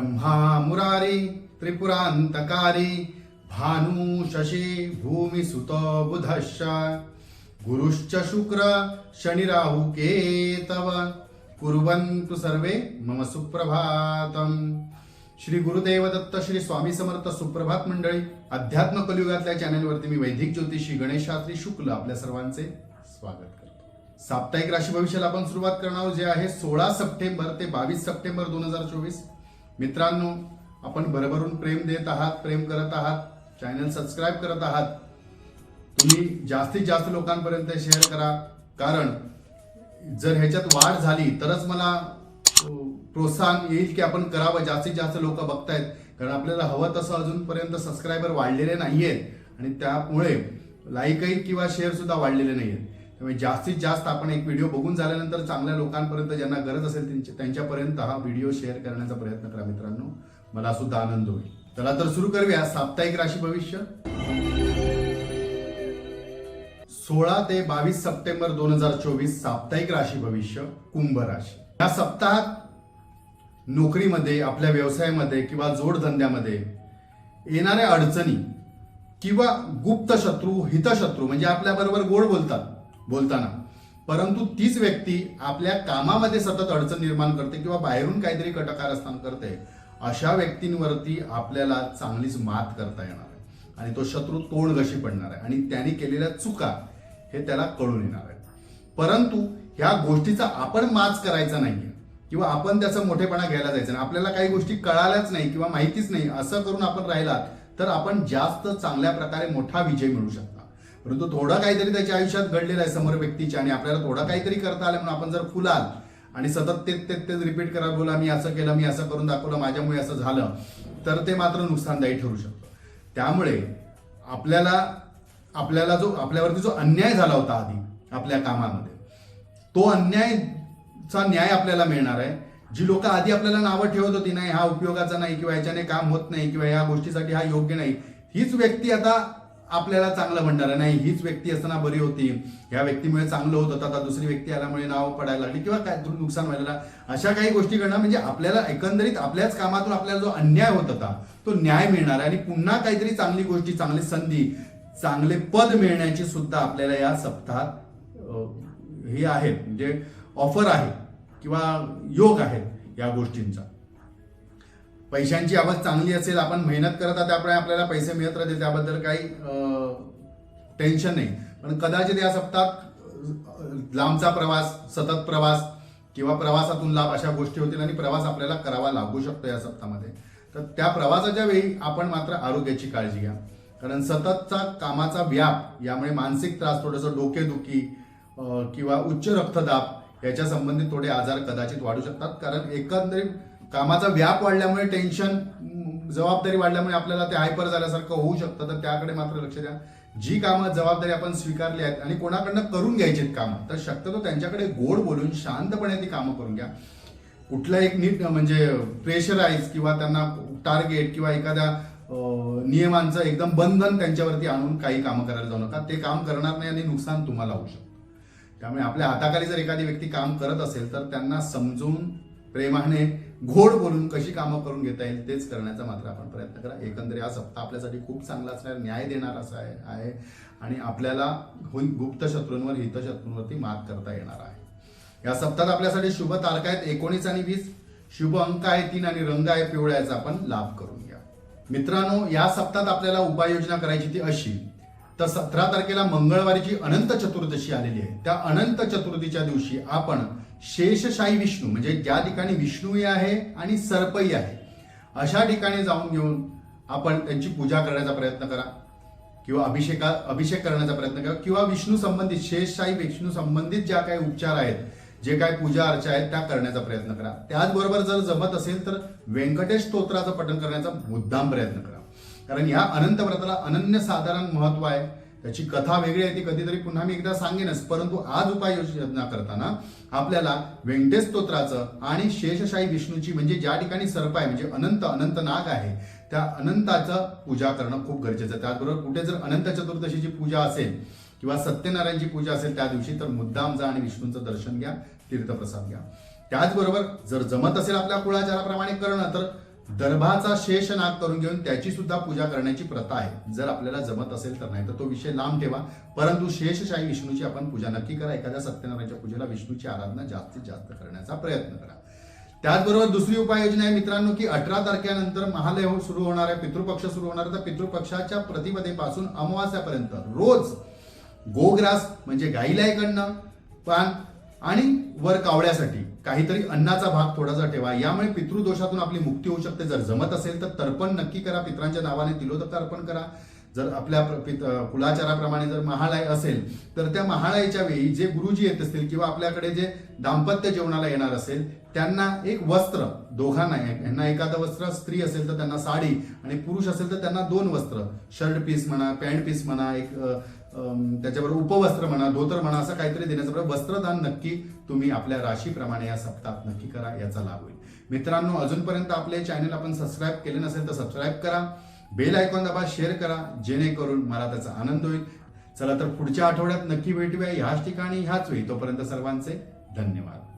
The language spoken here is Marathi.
ब्रह्मा मुरारी त्रिपुरांतकारी भानु शशी भूमी सुत बुधश्च। गुरुश्च शुक्र शनिराहु केतव। कुर्वन्तु सर्वे मम सुप्रभातम। श्री गुरुदेव दत्त श्री स्वामी समर्थ सुप्रभात मंडळी अध्यात्म कलियुगातल्या चॅनलवरती मी वैदिक ज्योतिषी गणेशात्री शुक्ल आपल्या सर्वांचे स्वागत करतो. साप्ताहिक राशी भविष्याला आपण सुरुवात करणार जे आहे सोळा सप्टेंबर ते बावीस सप्टेंबर दोन हजार चोवीस. मित्रांनो आपण भरभरून प्रेम देत आहात प्रेम करत आहात चॅनल सबस्क्राईब करत आहात. तुम्ही जास्तीत जास्त लोकांपर्यंत शेअर करा. कारण जर ह्याच्यात वाढ झाली तरच मला प्रोत्साहन येईल की आपण करावं. जास्तीत जास्त लोक बघतायत. कारण आपल्याला हवं तसं अजूनपर्यंत सबस्क्रायबर वाढलेले नाही आहेत आणि त्यामुळे लाईकही किंवा शेअरसुद्धा वाढलेले नाही आहेत त्यामुळे जास्तीत जास्त आपण एक व्हिडिओ बघून झाल्यानंतर चांगल्या लोकांपर्यंत ज्यांना गरज असेल त्यांच्या- त्यांच्यापर्यंत हा व्हिडिओ शेअर करण्याचा प्रयत्न करा मित्रांनो. मला सुद्धा आनंद होईल. चला तर सुरू करूया. साप्ताहिक राशी भविष्य. सोळा ते बावीस सप्टेंबर दोन हजार चोवीस साप्ताहिक राशी भविष्य कुंभ राशी. या सप्ताहात नोकरीमध्ये आपल्या व्यवसायामध्ये किंवा जोडधंद्यामध्ये येणाऱ्या अडचणी किंवा गुप्त शत्रू हितशत्रू म्हणजे आपल्याबरोबर गोड बोलतात. बोलताना. परंतु तीच व्यक्ती आपल्या कामामध्ये सतत अडचण निर्माण करते किंवा बाहेरून काहीतरी कटकारस्थान करते अशा व्यक्तींवरती आपल्याला चांगलीच मात करता येणार आहे. आणि तो शत्रू तोड घशी पडणार आहे. आणि त्यांनी केलेल्या चुका हे त्याला कळून येणार आहे परंतु ह्या गोष्टीचा आपण माच करायचा नाहीये किंवा आपण त्याचा मोठेपणा घ्यायला जायचं नाही. आपल्याला काही गोष्टी कळाल्याच नाही किंवा माहितीच नाही. असं करून आपण राहिलात तर आपण जास्त चांगल्या प्रकारे मोठा विजय मिळू शकता. परंतु थोडं काहीतरी त्याच्या आयुष्यात घडलेलं आहे समोर व्यक्तीच्या आणि आपल्याला थोडं काहीतरी करता आलं म्हणून आपण जर फुलाल आणि सतत तेच तेच तेच रिपीट करा बोला मी असं केलं मी असं करून दाखवलं माझ्यामुळे असं झालं तर ते मात्र नुकसानदायी ठरू शकतं. त्यामुळे आपल्याला आपल्याला जो आपल्यावरती जो अन्याय झाला होता आधी आपल्या कामामध्ये तो अन्यायचा न्याय आपल्याला मिळणार आहे. जी लोक आधी आपल्याला नावं ठेवत होती नाही हा उपयोगाचा नाही किंवा याच्याने काम होत नाही किंवा या गोष्टीसाठी हा योग्य नाही हीच व्यक्ती आता आपल्याला चांगलं म्हणणार नाही हीच व्यक्ती असताना बरी होती. ह्या व्यक्तीमुळे चांगलं होत. होतं आता दुसरी व्यक्ती आल्यामुळे नाव पडायला लागली किंवा काय नुकसान व्हायला अशा काही गोष्टी करणं म्हणजे आपल्याला एकंदरीत आपल्याच कामातून आपल्याला जो अन्याय होत होता तो न्याय मिळणार आहे. आणि पुन्हा काहीतरी चांगली गोष्टी चांगली संधी चांगले पद मिळण्याची सुद्धा आपल्याला या सप्ताहात हे आहे. म्हणजे ऑफर आहे किंवा योग आहेत या गोष्टींचा. पैशांची आवक चांगली असेल आपण मेहनत करत आहात त्यामुळे आपल्याला पैसे मिळत राहतील त्याबद्दल काही टेन्शन नाही. पण कदाचित या सप्ताहात लांबचा प्रवास सतत प्रवास किंवा प्रवासातून लाभ अशा गोष्टी होतील आणि प्रवास आपल्याला करावा लागू शकतो या सप्ताहामध्ये. तर त्या प्रवासाच्या वेळी आपण मात्र आरोग्याची काळजी घ्या. कारण सततचा कामाचा व्याप यामुळे मानसिक त्रास थोडंसं डोकेदुखी किंवा उच्च रक्तदाब याच्या संबंधित थोडे आजार कदाचित वाढू शकतात. कारण एकंदरीत कामाचा व्याप वाढल्यामुळे टेन्शन जबाबदारी वाढल्यामुळे आपल्याला ते हायपर झाल्यासारखं होऊ शकतं. तर त्याकडे मात्र लक्ष द्या. जी कामं जबाबदारी आपण स्वीकारली आहेत आणि कोणाकडनं करून घ्यायची आहेत कामं तर शक्यतो त्यांच्याकडे गोड बोलून शांतपणे ती कामं करून घ्या. कुठला एक नीट म्हणजे प्रेशराईज किंवा त्यांना टार्गेट किंवा एखाद्या नियमांचं एकदम बंधन त्यांच्यावरती आणून काही कामं करायला जाऊ नका. ते काम करणार नाही आणि नुकसान तुम्हाला होऊ शकतं. त्यामुळे आपल्या हाताखाली जर एखादी व्यक्ती काम करत असेल तर त्यांना समजून प्रेमाने घोड बोलून कशी कामं करून घेता येईल तेच करण्याचा मात्र आपण प्रयत्न करा. एकंदरीत हा सप्ताह आपल्यासाठी खूप चांगला असणार न्याय देणार असा आहे आणि आपल्याला गुप्त शत्रूंवर हितशत्रूंवरती मात करता येणार आहे. या सप्ताहात आपल्यासाठी शुभ तारखा आहेत एकोणीस आणि वीस. शुभ अंक आहे तीन आणि रंग आहे पिवळ्याचा. आपण लाभ करून घ्या. मित्रांनो या सप्ताहात आपल्याला उपाययोजना करायची ती अशी तर सतरा तारखेला मंगळवारीची अनंत चतुर्दशी आलेली आहे. त्या अनंत चतुर्थीच्या दिवशी आपण शेषशाही विष्णू म्हणजे ज्या ठिकाणी विष्णूही आहे आणि सर्पही आहे अशा ठिकाणी जाऊन घेऊन आपण त्यांची पूजा करण्याचा प्रयत्न करा किंवा अभिषेका अभिषेक करण्याचा प्रयत्न करा किंवा विष्णू संबंधित शेषशाही विष्णू संबंधित ज्या काही उपचार आहेत जे काय पूजा अर्चा आहेत त्या करण्याचा प्रयत्न करा. त्याचबरोबर जर जमत असेल तर व्यंकटेश स्तोत्राचं पठण करण्याचा मुद्दाम प्रयत्न करा. कारण ह्या अनंत व्रताला अनन्यसाधारण महत्त्व आहे. त्याची कथा वेगळी आहे ती कधीतरी पुन्हा मी एकदा सांगेनच. परंतु आज उपाययोजना करताना आपल्याला व्यंकटेश स्तोत्राचं आणि शेषशाही विष्णूची म्हणजे ज्या ठिकाणी सर्प आहे म्हणजे अनंत अनंत नाग आहे त्या अनंताचं पूजा करणं खूप गरजेचं आहे. त्याचबरोबर कुठे जर अनंत चतुर्दशीची पूजा असेल किंवा सत्यनारायणची पूजा असेल त्या दिवशी तर मुद्दाम जा आणि विष्णूंचं दर्शन घ्या तीर्थप्रसाद घ्या. त्याचबरोबर जर जमत असेल आपल्या कुळाचाराप्रमाणे करणं तर दर्भाचा शेष नाग करून घेऊन त्याची सुद्धा पूजा करण्याची प्रथा आहे. जर आपल्याला जमत असेल तर नाही तर तो विषय लांब ठेवा. परंतु शेषशाही विष्णूची आपण पूजा नक्की करा. एखाद्या सत्यनारायणच्या पूजेला विष्णूची आराधना जास्तीत जास्त करण्याचा प्रयत्न करा. त्याचबरोबर दुसरी उपाययोजना आहे मित्रांनो की अठरा तारखेनंतर महालय हो- सुरू होणार आहे पितृपक्ष सुरू होणार आहे. तर पितृपक्षाच्या प्रतिपदेपासून अमावास्यापर्यंत रोज गोग्रास म्हणजे गाईला कडनं पान आणि वर कावळ्यासाठी काहीतरी अन्नाचा भाग थोडासा ठेवा. यामुळे पितृदोषातून आपली मुक्ती होऊ शकते. जर जमत असेल तर तर्पण नक्की करा. पित्रांच्या नावाने तिलोदक अर्पण करा. जर आपल्या कुलाचाराप्रमाणे जर महालय असेल तर त्या महालयाच्या वेळी जे गुरुजी येत असतील किंवा आपल्याकडे जे दाम्पत्य जेवणाला येणार असेल त्यांना एक वस्त्र दोघांना यांना एखादं वस्त्र स्त्री असेल तर त्यांना साडी आणि पुरुष असेल तर त्यांना दोन वस्त्र. शर्ट पीस म्हणा पॅन्ट पीस म्हणा एक त्याच्याबरोबर उपवस्त्र म्हणा धोतर म्हणा असं काहीतरी देण्याचं बरोबर वस्त्रदान नक्की तुम्ही आपल्या राशीप्रमाणे या सप्ताहात नक्की करा याचा लाभ होईल. मित्रांनो अजूनपर्यंत आपले चॅनल आपण सबस्क्राईब केले नसेल तर सबस्क्राईब करा बेल आयकॉन दाबा शेअर करा जेणेकरून मला त्याचा आनंद होईल. चला तर पुढच्या आठवड्यात नक्की भेटूया. ह्याच ठिकाणी ह्याच होईल तोपर्यंत सर्वांचे धन्यवाद.